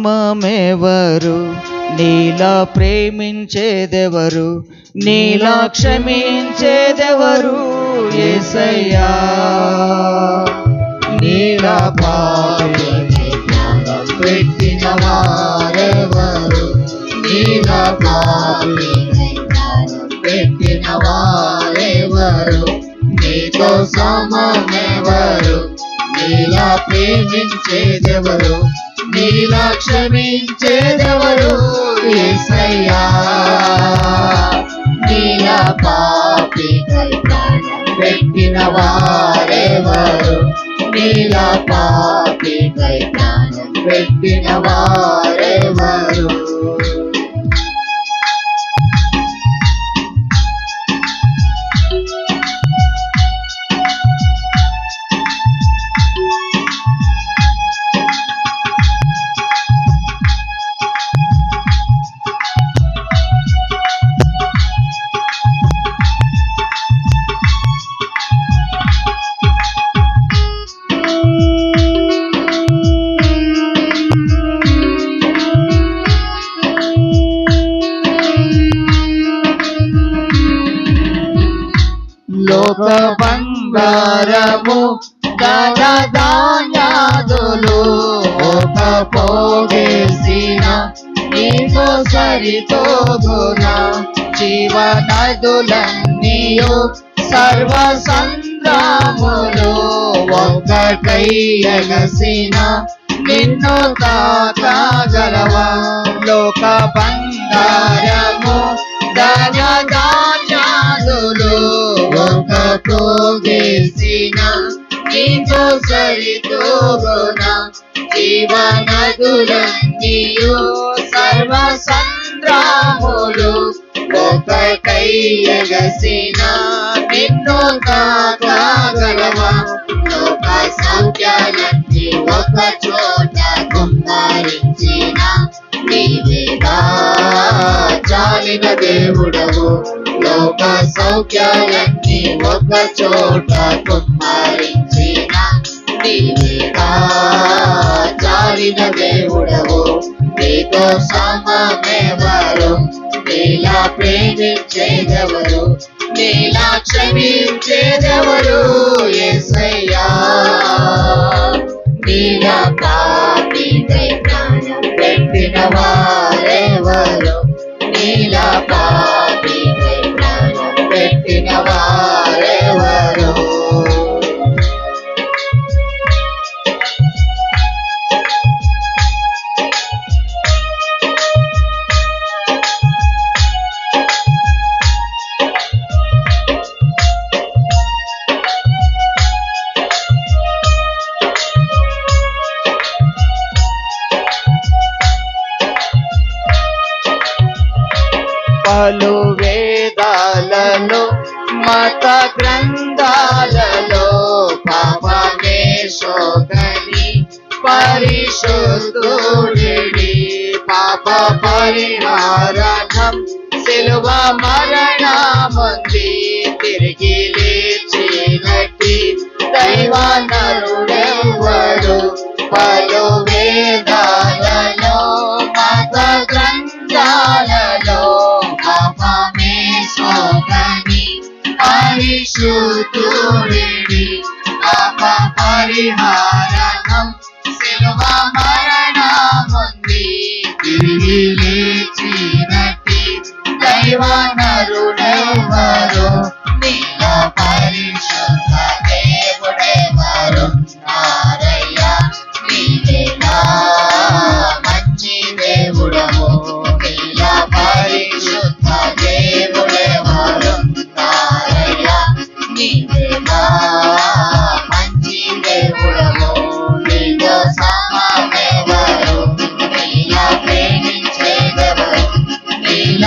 మమెవరు నీలా ప్రేమించేదెవరు? నీలా క్షమించేదెవరు? ఏసయ్యా. నీలా పాపి పెట్టిన వారెవరు నీల పాపి పెట్టిన వారెవరు నీతో సమమెవరు? నీలా ప్రేమించేదెవరు? నీలా క్షమించేదెవరు ఏసయ్యా నీల పాపి పెట్టిన వారెవరు? నీలా పాపి పెట్టిన వారు ధన ఒక పోగేసిన నీకు సరితోగున జీవ నదులన్నీయు సర్వ సంగ్రాములు సంద్రాములు ఒక్కటైయగసిన నిన్ను తాకగలవా లోక బంగారము ధన ఒక పోగేసిన నీతో సరితోగున. జీవనదులన్నీయు సర్వ సంద్రాములు ఒకటైయగసిన నిన్ను కాగలవా లోక సౌఖ్యాలన్నీ ఒక చోట కుమ్మరించిన నీవేగా చాలిన దేవుడవు. లోక సౌఖ్యాలన్నీ ఒక చోట కుమ్మ కలిగిన దేవుడవు. నీతో సమమెవరు. నీలా ప్రేమించేదెవరు? నీలా క్షమించేదెవరు? ఎసయ్యా నీలా పాపికై ప్రాణం పెట్టిన వారెవరు? నీలా పాపికై ప్రాణం పెట్టిన వేదాలలో మత గ్రంథాలలో పాపమే శోధని పరిశుద్ధుడి పాప పరిహారణం సిలువ మరణముంది తిరిగి లేచినట్టి దైవానరుడెవ్వడు పరి పరిశుద్ధుడి పాప పరిహారణం సిలువ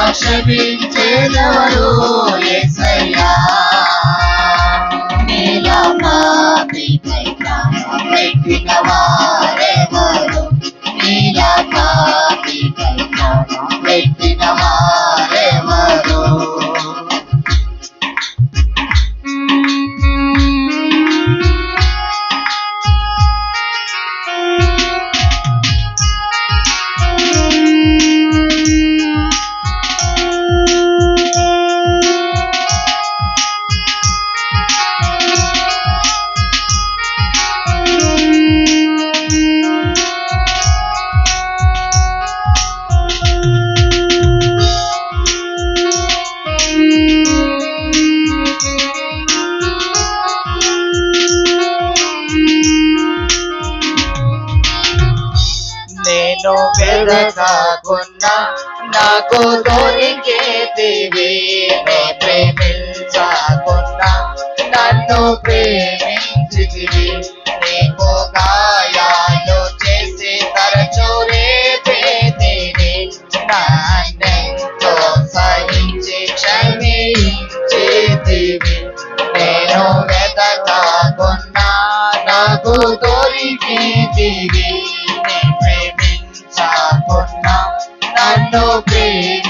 నీలా క్షమించేదెవరు యేసయ్యా నీలా పాపికై పెట్టిన వారెవరు నేను వెదకకున్నా నాకు దొరికేదివి నే ప్రేమించకున్నా నన్ను ప్రేమించితివి నీకు గాయాలు చేసి తరచూ రేపేతిని నన్నెంతో సహించి క్షమించేతివి నేను వెతకాకున్నా నాకు దొరికేదివి నన్ను ప్రేమించితివి